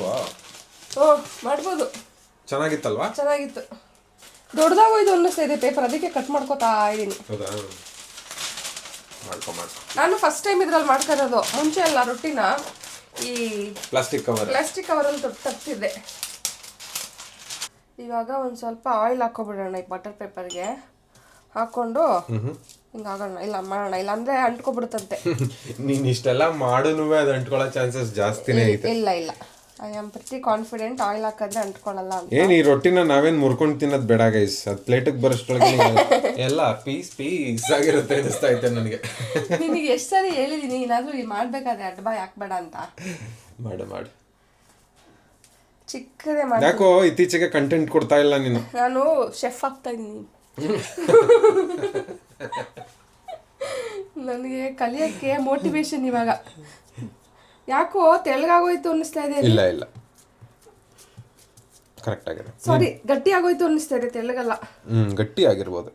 ಓ ಮಾಡ್ಬೋದು. ಚೆನ್ನಾಗಿತ್ತಲ್ವಾ? ಚೆನ್ನಾಗಿತ್ತು. ದೊಡ್ಡದಾಗೋಯ್ತು ಅನ್ನಿಸ್ತಾ ಇದೆ ಪೇಪರ್ ಅದಕ್ಕೆ ಕಟ್ ಮಾಡ್ಕೋತಾ ಇದ್ದೀನಿ. ಹೌದಾ? ನಾನು ಫಸ್ಟ್ ಟೈಮ್ ಇದ್ರಲ್ಲಿ ಮಾಡ್ಕೊಳ್ಳೋದು ಮುಂಚೆ ಎಲ್ಲ ರೊಟ್ಟಿನ ಈ ಪ್ಲಾಸ್ಟಿಕ್ ಕವರ್ ಪ್ಲಾಸ್ಟಿಕ್ ಕವರಲ್ಲಿ ತೊಟ್ಟು ತಪ್ಪಿದೆ ಇವಾಗ ಒಂದು ಸ್ವಲ್ಪ ಆಯಿಲ್ ಹಾಕೊಬಿಡೋಣ ಈ ಬಟರ್ ಪೇಪರ್ಗೆ ಹಾಕೊಂಡು ಹಿಂಗಾಗೋಣ ಇಲ್ಲ ಮಾಡೋಣ. ಇಲ್ಲ ಅಂದ್ರೆ ಅಂಟ್ಕೊಬಿಡುತ್ತಂತೆ. ನೀನ್ ಇಷ್ಟೆಲ್ಲ ಮಾಡುನು ಅದು ಅಂಟ್ಕೊಳ್ಳೋ ಚಾನ್ಸಸ್ ಜಾಸ್ತಿನೇ ಐತೆ. ಇಲ್ಲ ಇಲ್ಲ. I am pretty confident oil ಹಾಕಿದ್ರೆ ಅಂಟ್ಕೊಳ್ಳಲ್ಲ ಏನು ಏನ್ ಈ ರೊಟ್ಟಿನ ನಾವೇನ್ ಮುರ್ಕೊಂಡು ತಿನ್ನೋದು ಬೇಡ ಗೈಸ್ ಅದ್ ಪ್ಲೇಟಿಗೆ ಬರೋಷ್ಟೊಳಗೆ ಎಲ್ಲ ಪೀಸ್ ಪೀಸ್ ಆಗಿರುತ್ತೆ ಅನಿಸ್ತಾ ಐತೆ ನನಗೆ. ನಿನಗೆ ಎಷ್ಟು ಸರಿ ಹೇಳಿದೀನಿ ಏನಾದರೂ ಈ ಮಾಡ್ಬೇಕಾದ್ರೆ ಅಡ್ಬಾಯ್ ಹಾಕ್ಬೇಡ ಅಂತ. ಮಾಡು ಮಾಡು. ಚಿಕ್ಕದೇ ಮಾಡಿ ಯಾಕೋ ಇತ್ತೀಚೆಗೆ ಕಂಟೆಂಟ್ ಕೊಡ್ತಾ ಇಲ್ಲ ನೀನು. ನಾನು ಶೆಫ್ ಆಗ್ತಾ ಇದ್ದೀನಿ. ನನಗೆ ಕಲಿಯೋಕ್ಕೆ ಮೋಟಿವೇಶನ್ ಇವಾಗ. ಯಾಕೋ ತೆಳ್ಳಗಾಗೋಯ್ತು ಅನ್ನಿಸ್ತಾ ಇದೆ ಇಲ್ಲ ಇಲ್ಲ. ಕರೆಕ್ಟ್ ಆಗಿದೆ. ಸಾರಿ ಗಟ್ಟಿ ಆಗೋಯ್ತು ಅನ್ನಿಸ್ತಾ ಇದೆ ತೆಳ್ಳಗಲ್ಲ. ಹ್ಮ್ ಗಟ್ಟಿ ಆಗಿರ್ಬೋದು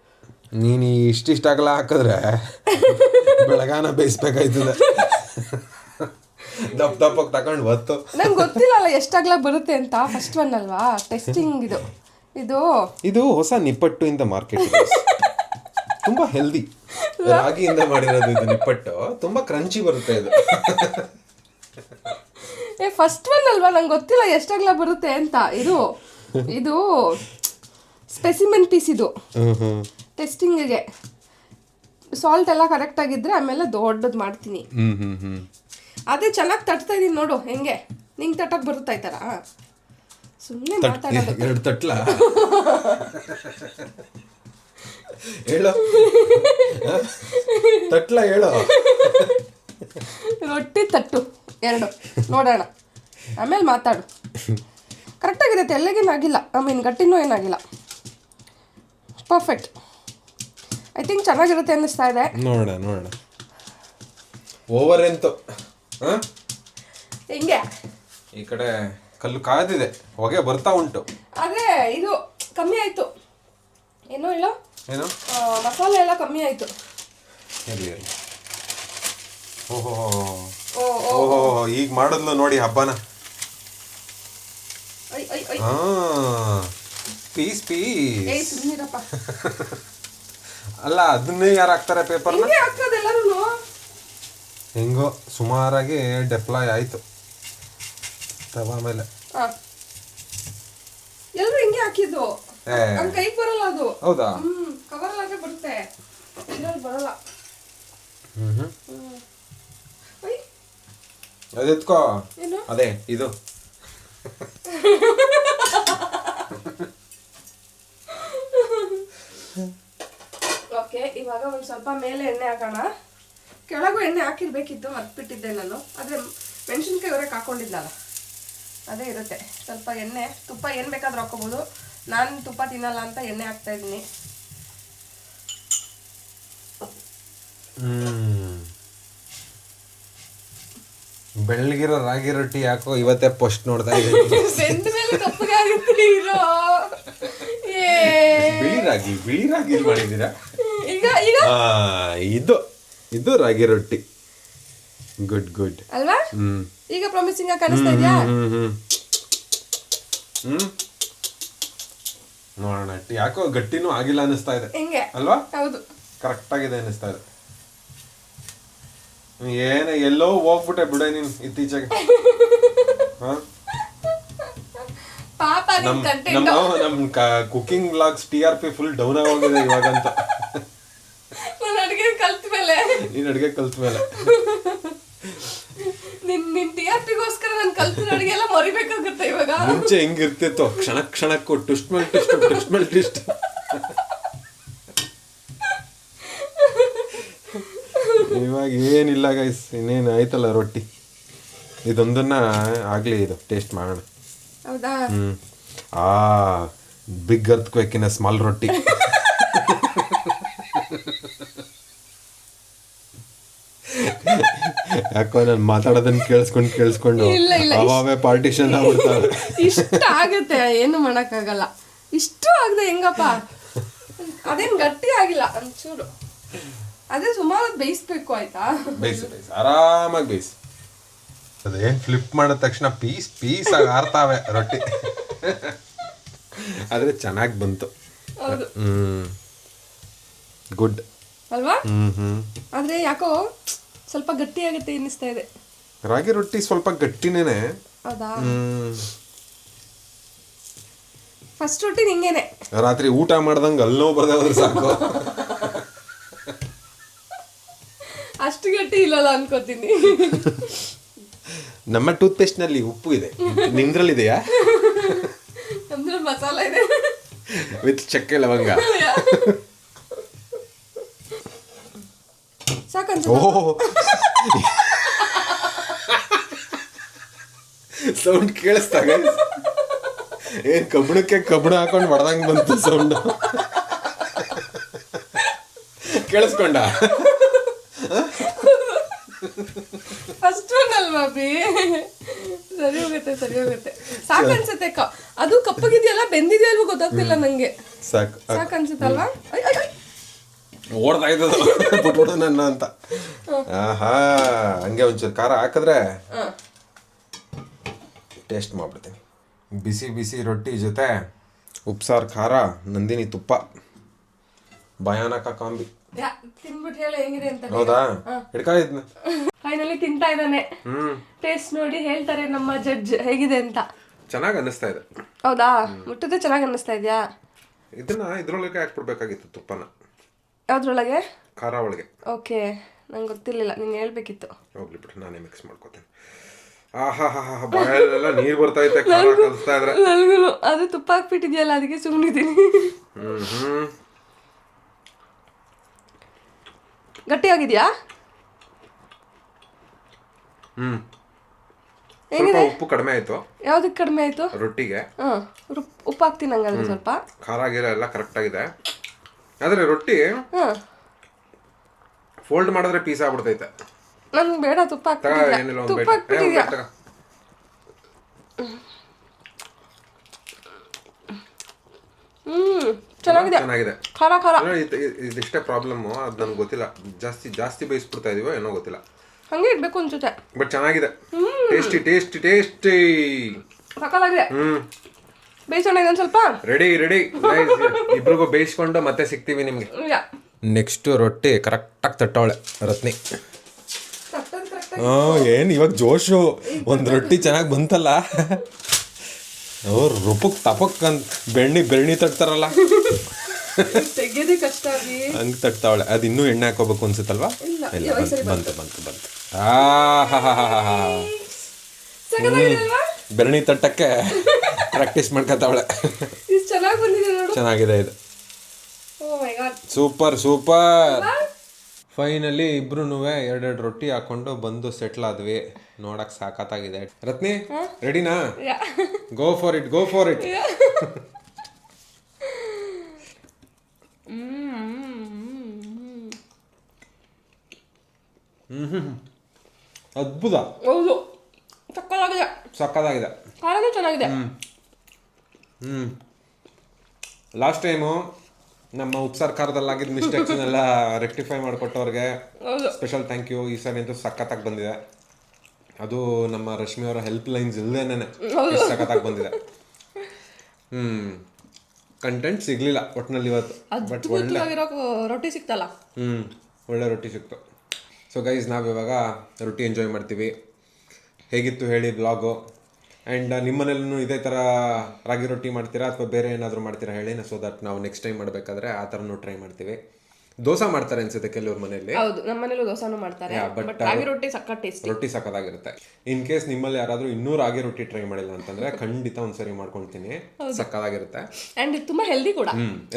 ನೀನು ಇಷ್ಟಿಷ್ಟ ಆಗಲ್ಲ ಹಾಕಿದ್ರೆ ಬೆಳಗಾನ ಬೇಯಿಸ್ಬೇಕಾಯ್ತದೆ. ದಪ್ಪ ದಪ್ಪಕ್ಕೆ ತಗೊಂಡು ಬತ್ತು ನಂಗೆ ಗೊತ್ತಿಲ್ಲಲ್ಲ ಎಷ್ಟಾಗ್ಲ ಬರುತ್ತೆ ಅಂತ ಫಸ್ಟ್ ಒನ್ ಅಲ್ವಾ? ಟೆಸ್ಟಿಂಗ್ ಇದು. ಇದು ಇದು ಹೊಸ ನಿಪ್ಪಟ್ಟು ಇಂದ. ಮಾರ್ಕೆಟ್ ತುಂಬಾ ಹೆಲ್ದಿ ರಾಗಿಯಿಂದ ಮಾಡಿರೋದು ಇದು ನಿಪ್ಪಟ್ಟು. ತುಂಬಾ ಕ್ರಂಚಿ ಬರುತ್ತೆ ಇದು. ಏ ಫಸ್ಟ್ ಒನ್ ಅಲ್ವಾ? ನಂಗೆ ಗೊತ್ತಿಲ್ಲ ಎಷ್ಟಾಗ್ಲ ಬರುತ್ತೆ ಅಂತ. ಇದು ಇದು ಸ್ಪೆಸಿಮೆನ್ ಪೀಸ್ ಇದು. ಟೆಸ್ಟಿಂಗಿಗೆ ಸಾಲ್ಟ್ ಎಲ್ಲ ಆಗಿದ್ರೆ ಆಮೇಲೆ ದೊಡ್ಡದು ಮಾಡ್ತೀನಿ. ಅದೇ ಚೆನ್ನಾಗಿ ತಟ್ತಾ ಇದೀನಿ ನೋಡು ಹೆಂಗೆ? ನಿಂಗೆ ತಟ್ಟಕ್ಕೆ ಬರುತ್ತಾ ಈ ಥರ? ಸುಮ್ಮನೆ ಮಾತಾಡೋದು. ಎರಡು ತಟ್ಲ? ಹೇಳು. ತಟ್ಲ ಹೇಳು. ರೊಟ್ಟಿ ತಟ್ಟು ಎರಡು. ನೋಡೋಣ. ಆಮೇಲೆ ಮಾತಾಡು. ಕರೆಕ್ಟಾಗಿದೆ ತೆಳ್ಳಗೇನಾಗಿಲ್ಲ ಐ ಮೀನ್ ಗಟ್ಟಿನೂ ಏನಾಗಿಲ್ಲ ಪರ್ಫೆಕ್ಟ್ ಐ ಥಿಂಕ್ ಚೆನ್ನಾಗಿರುತ್ತೆ ಅನ್ನಿಸ್ತಾ ಇದೆ. ನೋಡೋಣ ನೋಡೋಣ. ಓವರ್ ಎಂತು ಹಿಂಗೆ ಹೆಂಗೆ. ಈ ಕಡೆ ಕಲ್ಲು ಕಾದಿದೆ ಹೊಗೆ ಬರ್ತಾ ಉಂಟು. ಆದರೆ ಇದು ಕಮ್ಮಿ ಆಯ್ತು. ಏನು ಇಲ್ಲ ಏನು? ಮಸಾಲೆ ಎಲ್ಲ ಕಮ್ಮಿ ಆಯ್ತು. ಓಹೋ. ಓಹೋ ಈಗ ಮಾಡಿದ್ಲು ನೋಡಿ ಹಬ್ಬನ. ಹಾ. Piece piece. ಅಲ್ಲ ಅದನ್ನೇ ಯಾರು ಹಾಕ್ತಾರೆ ಪೇಪರ್ನ? ಹಿಂಗೆ ಸುಮಾರಾಗಿ ಡೆಪ್ಲಾಯ್ ಆಯ್ತು. ತವಾ ಮೇಲೆ. ಎಲ್ಲರೂ ಹಿಂಗೆ ಹಾಕಿದ್ದು. ನಮ್ಮ ಕೈಗೆ ಬರಲ್ಲ ಅದು. ಹೌದಾ? ಕವರ್ ಬರುತ್ತೆ. ಬರಲ್ಲ. ಹ್ಮ್. ಹ್ಮ್. ಅದೆತ್ಕೋ. ಅದೇ ಇದು. ಓಕೆ ಇವಾಗ ಒಂದು ಸ್ವಲ್ಪ ಮೇಲೆ ಎಣ್ಣೆ ಹಾಕೋಣ. ಕೆಳಗೂ ಎಣ್ಣೆ ಹಾಕಿರ್ಬೇಕಿತ್ತು ಮರ್ತ್ಬಿಟ್ಟಿದ್ದೆ ನಾನು ಆದರೆ ಮೆಣಸಿನ್ಕಾಯಿ ಹೊರಗೆ ಹಾಕೊಂಡಿದ್ನಲ್ಲ ಅದೇ ಇರುತ್ತೆ. ಸ್ವಲ್ಪ ಎಣ್ಣೆ ತುಪ್ಪ ಏನು ಬೇಕಾದ್ರೂ ಹಾಕೋಬೋದು ನಾನು ತುಪ್ಪ ತಿನ್ನಲ್ಲ ಅಂತ ಎಣ್ಣೆ ಹಾಕ್ತಾ ಇದ್ದೀನಿ. ಬೆಳ್ಳಗಿರೋ ರಾಗಿ ರೊಟ್ಟಿ ಯಾಕೋ ಇವತ್ತೇ ಪೋಸ್ಟ್ ನೋಡ್ತಾ ಇದ್ದೀನಿ ಬೆಂದ ಮೇಲೆ ಕಪ್ಪಗೆ ಆಗುತ್ತೆ ಇರೋ. ಏ. ಬಿಳಿ ರಾಗಿ ಬಿಳಿ ರಾಗಿ ಮಾಡಿದ್ದೀರಾ? ಈಗ ಈಗ? ಆ, ಇದು ಇದು ರಾಗಿ ರೊಟ್ಟಿ. ಗುಡ್ ಗುಡ್ ಅಲ್ವಾ? ಹ್ಮ್. ಈಗ ಪ್ರಾಮಿಸಿಂಗ್ ಕಾಣಿಸ್ತಾ ಇದೆಯಾ? ಹ್ಮ್ ಹ್ಮ್ ಹ್ಮ್ ನೋಡೋಣ ಯಾಕೋ ಗಟ್ಟಿನೂ ಆಗಿಲ್ಲ ಅನಿಸ್ತಾ ಇದೆ. ಹೆಂಗೆ? ಅಲ್ವಾ? ಹೌದು. ಕರೆಕ್ಟ್ ಆಗಿದೆ ಅನಿಸ್ತಾ ಇದೆ. ಏನ ಎಲ್ಲೋ ಹೋಗ್ಬಿಟ್ಟೆ ಬಿಡ ನೀನ್ ಇತ್ತೀಚೆಗೆ. ಹಾ? ಪಾಪ ನಮ್ ಕಂಟೆಂಟ್ ನಮ್ ನಮ್ cooking blogs T R P full down ಆಗೋಗಿದೆ ಇವಾಗಂತ. ನಾನು ಅಡುಗೆ ಕಲ್ತ ಮೇಲೆ. ನೀನ್ ಅಡ್ಗೆ ಕಲ್ತ ಮೇಲೆ. ನಿನ್ ನಿನ್ ಟಿ ಆರ್ ಪಿಗೋಸ್ಕರ ನಾನು ಕಲ್ತಿನ ಅಡುಗೆ ಎಲ್ಲ ಮರಿಬೇಕಾಗುತ್ತೆ ಇವಾಗ. ಮುಂಚೆ ಹೆಂಗಿರ್ತಿತ್ತು. ಕ್ಷಣ ಕ್ಷಣಕ್ಕೂ ಟ್ವಿಸ್ಟ್ ಮೇಲೆ ಟ್ವಿಸ್ಟ್ ಟ್ವಿಸ್ಟ್ ಮೇಲೆ ಇವಾಗ ಏನಿಲ್ಲ ಗೈಸ್ ಇನ್ನೇನು ಆಯ್ತಲ್ಲ ರೊಟ್ಟಿ. ಇದೊಂದನ್ನ ಆಗ್ಲಿ ಇದು ಟೇಸ್ಟ್ ಮಾಡೋಣ. ಹೌದಾ? ಹ್ಮ್. ಆ ಬಿಗ್ ಅರ್ತ್ ಕ್ವೇಕಿನ ಸ್ಮಾಲ್ ರೊಟ್ಟಿ. ಯಾಕೋ ನಾನು ಮಾತಾಡೋದನ್ನ ಕೇಳಿಸ್ಕೊಂಡು ಕೇಳಿಸ್ಕೊಂಡು ಇಲ್ಲ, ಇಲ್ಲ, ಅವಾವೇ ಪಾರ್ಟಿಷನ್ ಆಗ್ಬಿಡ್ತಾರೆ ಇಷ್ಟ ಆಗುತ್ತೆ ಏನು ಮಾಡಕ್ಕಾಗಲ್ಲ. ಇಷ್ಟು ಆಗದೆ ಹೆಂಗಪ್ಪ? ಅದೇನ್ ಗಟ್ಟಿ ಆಗಿಲ್ಲ ಒಂಚೂರು. ಅದೇ ಸುಮಾರು ಬೇಯಿಸ್ಬೇಕು ಆಯ್ತಾ? ಬೇಯಿಸು ಬೇಯಿಸು. ಆರಾಮಾಗಿ ಬೇಯಿಸು. ಅದೇ ಫ್ಲಿಪ್ ಮಾಡಿದ ತಕ್ಷಣ ಪೀಸ್ ಪೀಸ್ ಆಗಿ ಆರ್ತಾವೆ ರೊಟ್ಟಿ. ಆದ್ರೆ ಚೆನ್ನಾಗಿ ಬಂತು. ಹೌದು. ಹ್ಮ್. ಗುಡ್ ಅಲ್ವಾ? ಹ್ಮ್ ಹ್ಮ್. ಆದ್ರೆ ಯಾಕೋ ಸ್ವಲ್ಪ ಗಟ್ಟಿ ಆಗುತ್ತೆ ಅನ್ನಿಸ್ತಾ ಇದೆ. ರಾಗಿ ರೊಟ್ಟಿ ಸ್ವಲ್ಪ ಗಟ್ಟಿನೇನೆ. ಹೌದಾ? ಹ್ಮ್. ಫಸ್ಟ್ ರೊಟ್ಟಿ ನಿಂಗೇನೆ ರಾತ್ರಿ ಊಟ ಮಾಡ್ದಂಗೆ ಅಲ್ಲೋ ಬರ್ದೆ ಹೋದ್ರೆ ಸಾಕು. ಅಷ್ಟು ಗಟ್ಟಿ ಇಲ್ಲಲ್ಲ ಅನ್ಕೋತೀನಿ. ನಮ್ಮ ಟೂತ್ ಪೇಸ್ಟ್ನಲ್ಲಿ ಉಪ್ಪು ಇದೆ. ನಿಮ್ದ್ರಲ್ಲಿದೆಯಾ ಇದೆಯಾ ಮಸಾಲ ಇದೆ. ವಿತ್ ಚಕ್ಕೆ ಲವಂಗ. ಓಹೋ. ಸೌಂಡ್ ಕೇಳಿಸ್ದಾಗ ಏನ್ ಕಬ್ಬಣಕ್ಕೆ ಕಬ್ಬಣ ಹಾಕೊಂಡು ಹೊಡೆದಂಗ್ ಬಂತು ಸೌಂಡ್ ಕೇಳಿಸ್ಕೊಂಡ ಫಸ್ಟ್ ಒನ್ ಅಲ್ವಾ ಬಿ ಸರಿ ಹೋಗುತ್ತೆ ಸರಿ ಹೋಗುತ್ತೆ. ಸಾಕನ್ಸುತ್ತೆ ಕ ಅದು ಕಪ್ಪಗಿದೆಯಲ್ಲ ಬೆಂದಿದೆಯಲ್ವ ಅಲ್ವೋ ಗೊತ್ತಾಗ್ತಿಲ್ಲ ನಂಗೆ. ಸಾಕು ಸಾಕು. ಅನ್ಸುತ್ತಲ್ವಾ. ಓಡ್ತಾ ಇದ್ದದು ನನ್ನ ಅಂತ. ಆಹಾ ಹಂಗೆ ಒಂಚೂರು ಖಾರ ಹಾಕಿದ್ರೆ ಟೇಸ್ಟ್ ಮಾಡ್ಬಿಡ್ತೀನಿ. ಬಿಸಿ ಬಿಸಿ ರೊಟ್ಟಿ ಜೊತೆ ಉಪ್ಸಾರು ಖಾರ ನಂದಿನಿ ತುಪ್ಪ. ಭಯಾನಕ ಕಾಂಬಿ. ತಿನ್ಬಿಟ್ಟು ಹೇಳಿ ಹೆಂಗಿದೆ ಅಂತ ಹೌದಾ? ಹಿಡ್ಕ ಇದ್ನ ಫೈನಲಿ ತಿಂತಾ ಇದ್ದಾನೆ. ಟೇಸ್ಟ್ ನೋಡಿ ಹೇಳ್ತಾರೆ ನಮ್ಮ ಜಡ್ಜ್ ಹೇಗಿದೆ ಅಂತ. ಚೆನ್ನಾಗಿ ಅನ್ನಿಸ್ತಾ ಇದೆ. ಹೌದಾ? ಮುಟ್ಟದೆ ಚೆನ್ನಾಗಿ ಅನ್ನಿಸ್ತಾ ಇದೆಯಾ? ಇದನ್ನ ಇದ್ರೊಳಗೆ ಹಾಕ್ಬಿಡ್ಬೇಕಾಗಿತ್ತು ತುಪ್ಪನ. ಯಾವ್ದ್ರೊಳಗೆ? ಖಾರ ಒಳಗೆ. ಓಕೆ. ನಂಗೆ ಗೊತ್ತಿರಲಿಲ್ಲ ನೀನು ಹೇಳ್ಬೇಕಿತ್ತು. ಹೋಗ್ಲಿ ಬಿಟ್ಟು ನಾನೇ ಮಿಕ್ಸ್ ಮಾಡ್ಕೋತೇನೆ. ಆಹಾ ಬಾಯಲ್ಲೆಲ್ಲ ನೀರು ಬರ್ತಾ ಐತೆ ಕಲಿಸ್ತಾ ಇದ್ರೆ. ನನಗೂ ಅದು ತುಪ್ಪ ಹಾಕ್ಬಿಟ್ಟಿದ್ಯಲ್ಲ ಅದಕ್ಕೆ ಸುಮ್ಮನಿದ್ದೀನಿ ಗಟ್ಟಿಯಾಗಿದೆಯಾ? ಹ್ಮ್. ಸ್ವಲ್ಪ ಉಪ್ಪು ಕಡಿಮೆ ಆಯ್ತು. ಯಾವ್ದಕ್ಕೆ ಕಡಿಮೆ ಆಯ್ತು? ರೊಟ್ಟಿಗೆ. ಹಾಂ ಉಪ್ಪು ಹಾಕ್ತೀನಿ ಹಂಗಾದ್ರೆ ಸ್ವಲ್ಪ. ಖಾರ ಗೀರ ಎಲ್ಲ ಕರೆಕ್ಟ್ ಆಗಿದೆ. ಆದ್ರೆ ರೊಟ್ಟಿ ಹಾಂ. ಫೋಲ್ಡ್ ಮಾಡಿದ್ರೆ ಪೀಸ್ ಆಗ್ಬಿಡ್ತೈತೆ. ನನ್ಗೆ ಬೇಡ ತುಪ್ಪ ತಗ ಹಾಕ್ಬಿಟ್ಟಿದ್ಯಾ? ಏನಿಲ್ಲ ಒಂದು ತುಪ್ಪ ಬೈಟ್ ಏ, ಒಂದ್ ಹಾಕ್ಬಿಟ್ಟಿದ್ಯಾ? ಬೈಟ್ ತಗ. ಹ್ಮ್ ಚೆನ್ನಾಗಿದೆ. ಚೆನ್ನಾಗಿದೆ. ಖಾರ ಖಾರ. ಅಂದ್ರೆ ಇದ್- ಇದ್- ಇದಿಷ್ಟೇ ಪ್ರಾಬ್ಲಮ್ ಅದು ನನ್ಗೆ ಗೊತ್ತಿಲ್ಲ. ಜಾಸ್ತಿ ಜಾಸ್ತಿ ಬೇಯಿಸ್ಬಿಡ್ತಾ ಇದೀವೋ ಏನೋ ಗೊತ್ತಿಲ್ಲ. ಹಂಗೆ ಇಡ್ಬೇಕು ಅನ್ಸುತ್ತೆ ಬಟ್ ಚೆನ್ನಾಗಿದೆ. ಟೇಸ್ಟಿ ಟೇಸ್ಟಿ ಟೇಸ್ಟಿ ಸಕಾಲಾಗಿದೆ ಹ್ಮ್. ಬೇಯಿಸೋಣ ಇದೊಂದು ಸ್ವಲ್ಪ? ರೆಡಿ ರೆಡಿ ಇಬ್ರಿಗೂ ಬೇಯಿಸ್ಕೊಂಡು ಮತ್ತೆ ಸಿಗ್ತೀವಿ ನಿಮಗೆ. ನೆಕ್ಸ್ಟ್ ರೊಟ್ಟಿ ಕರೆಕ್ಟಾಗಿ ತಟ್ಟವಳೆ ರತ್ನಿ. ಏನು ಇವಾಗ ಜೋಶು? ಒಂದು ರೊಟ್ಟಿ ಚೆನ್ನಾಗಿ ಬಂತಲ್ಲ? ಅವ್ರು ರುಪಕ್ ತಪಕ್ ಅಂತ ಬೆಣ್ಣಿ ಬೆಣ್ಣಿ ತಟ್ತಾರಲ್ಲ? ಹಂಗೆ ತಟ್ತಾವಳೆ. ಅದು ಇನ್ನೂ ಎಣ್ಣೆ ಹಾಕೋಬೇಕು ಅನ್ಸುತ್ತಲ್ವಾ? ಇಲ್ಲ, ಬಂತು ಬಂತು ಬಂತು. ಬೆರಣಿ ತಟ್ಟಕ್ಕೆ ಪ್ರಾಕ್ಟೀಸ್ ಮಾಡ್ಕೊತಾವಳೆ ಚೆನ್ನಾಗಿದೆ ಇದು. ಸೂಪರ್ ಸೂಪರ್ ಫೈನಲಿ ಇಬ್ರು ಎರಡೆರಡು ರೊಟ್ಟಿ ಹಾಕೊಂಡು ಬಂದು ಸೆಟ್ಲ್ ಆದ್ವಿ. ನೋಡಕ್ ಸಾಕತ್ತಾಗಿದೆ ರತ್ನಿ ರೆಡಿನಾ go for it go for it ಅದ್ಭುತ. ಹೌದು. ಸಕ್ಕದಾಗಿದೆ ಸಕ್ಕದಾಗಿದೆ ಖಾರನೂ ಚೆನ್ನಾಗಿದೆ. ಹ್ಞೂ ಲಾಸ್ಟ್ ಟೈಮು ನಮ್ಮ ಉಪ್ ಸರ್ಕಾರದಲ್ಲಾಗಿದ್ದ ಮಿಸ್ಟೇಕ್ಸ್ನೆಲ್ಲ ರೆಕ್ಟಿಫೈ ಮಾಡಿಕೊಟ್ಟವ್ರಿಗೆ ಸ್ಪೆಷಲ್ ಥ್ಯಾಂಕ್ ಯು ಈ ಸರಿ ಅಂತೂ ಸಖತ್ತಾಗಿ ಬಂದಿದೆ. ಅದು ನಮ್ಮ ರಶ್ಮಿ ಅವರ ಹೆಲ್ಪ್ ಲೈನ್ಸ್ ಇಲ್ಲದೇನೆ ಸಖತ್ತಾಗಿ ಬಂದಿದೆ. ಹ್ಮ್. ಕಂಟೆಂಟ್ ಸಿಗ್ಲಿಲ್ಲ ಒಟ್ಟಿನಲ್ಲಿ ಇವತ್ತು. ಬಟ್ ಒಳ್ಳೆ ರೊಟ್ಟಿ ಸಿಕ್ತಲ್ಲ. ಹ್ಞೂ ಒಳ್ಳೆ ರೊಟ್ಟಿ ಸಿಕ್ತು. ಸೊ ಗೈಸ್ ನಾವಿವಾಗ ರೊಟ್ಟಿ ಎಂಜಾಯ್ ಮಾಡ್ತೀವಿ. ಹೇಗಿತ್ತು ಹೇಳಿ ಬ್ಲಾಗು ಆ್ಯಂಡ್ ನಿಮ್ಮನೇಲೂ ಇದೇ ಥರ ರಾಗಿ ರೊಟ್ಟಿ ಮಾಡ್ತೀರಾ ಅಥವಾ ಬೇರೆ ಏನಾದರೂ ಮಾಡ್ತೀರಾ ಹೇಳಿ ಸೊ ದಟ್ ನಾವು ನೆಕ್ಸ್ಟ್ ಟೈಮ್ ಮಾಡಬೇಕಾದ್ರೆ ಆ ಥರನೂ ಟ್ರೈ ಮಾಡ್ತೀವಿ. ದೋಸೆ ಮಾಡ್ತಾರೆ ಅನ್ಸುತ್ತೆ ಕೆಲವ್ರ ಮನೆಯಲ್ಲಿ. ಹೌದು ನಮ್ಮ ಮನೇಲೂ ದೋಸಾನು ಮಾಡ್ತಾರೆ. ಬಟ್ ರಾಗಿ ರೊಟ್ಟಿ ಸಕ್ಕ ಟೇಸ್ಟಿ ರೊಟ್ಟಿ ಇನ್ ಕೇಸ್ ನಿಮ್ಮಲ್ಲಿ ಯಾರಾದರೂ ಇನ್ನೂ ರಾಗಿ ರೊಟ್ಟಿ ಟ್ರೈ ಮಾಡಿಲ್ಲ ಅಂತಂದ್ರೆ ಖಂಡಿತ ಒಂದ್ಸರಿ ಮಾಡ್ಕೊಳ್ತೀನಿ ಸಖತ್ತಾಗಿರುತ್ತೆ. ಅಂಡ್ ತುಂಬಾ ಹೆಲ್ದಿ ಕೂಡ.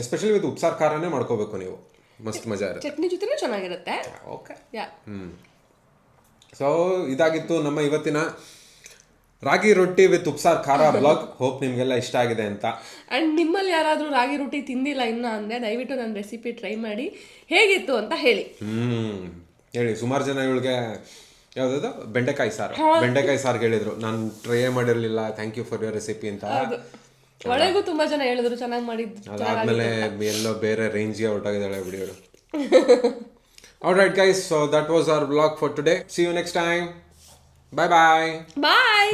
ಎಸ್ಪೆಷಲಿ ವಿತ್ ಉಪ್ಸಾರ್ ಖಾರನೇ ಮಾಡ್ಕೋಬೇಕು ನೀವು. ಮಸ್ತ್ ಮಜಾ ಇರುತ್ತೆ. ಚಟ್ನಿ ಜೊತೆನೂ ಚೆನ್ನಾಗಿರುತ್ತೆ. Okay yeah. ಸೊ ಇದಾಗಿತ್ತು ನಮ್ಮ ಇವತ್ತಿನ ರಾಗಿ ರೊಟ್ಟಿ ವಿತ್ ಉಪ್ಸಾರ್ ಖಾರ ಬ್ಲಾಗ್ ಹೋಪ್ ನಿಮಗೆಲ್ಲ ಇಷ್ಟ ಆಗಿದೆ ಅಂತ. ಅಂಡ್ ನಿಮ್ಮಲ್ಲಿ ಯಾರಾದರೂ ರಾಗಿ ರೊಟ್ಟಿ ತಿಂದಿಲ್ಲ ಇನ್ನ ಅಂದ್ರೆ ದಯವಿಟ್ಟು ನನ್ನ ರೆಸಿಪಿ ಟ್ರೈ ಮಾಡಿ. ಹೇಗಿತ್ತು ಅಂತ ಹೇಳಿ. ಹ್ಮ್. ಹೇಳಿ ಸುಮಾರು ಜನ ಇವಳಿಗೆ ಯಾವ್ದು ಬೆಂಡೆಕಾಯಿ ಸಾರು. ಬೆಂಡೆಕಾಯಿ ಸಾರು ಹೇಳಿದ್ರು. ನಾನು ಟ್ರೈ ಮಾಡಿರಲಿಲ್ಲ. Thank you for your recipe ಅಂತ. ಒಳಗೂ ತುಂಬಾ ಜನ ಹೇಳಿದ್ರು ಚೆನ್ನಾಗಿ ಮಾಡಿದ್ದು ಅದಾದ್ಮೇಲೆ ಎಲ್ಲೋ ಬೇರೆ ರೇಂಜ್ ರೇಂಜ್ಗೆ ಹೊರಟಾಗಿದ್ದಾಳೆ ಬಿಡಿಯೋಳು all right guys so that was our blog for today see you next time bye bye bye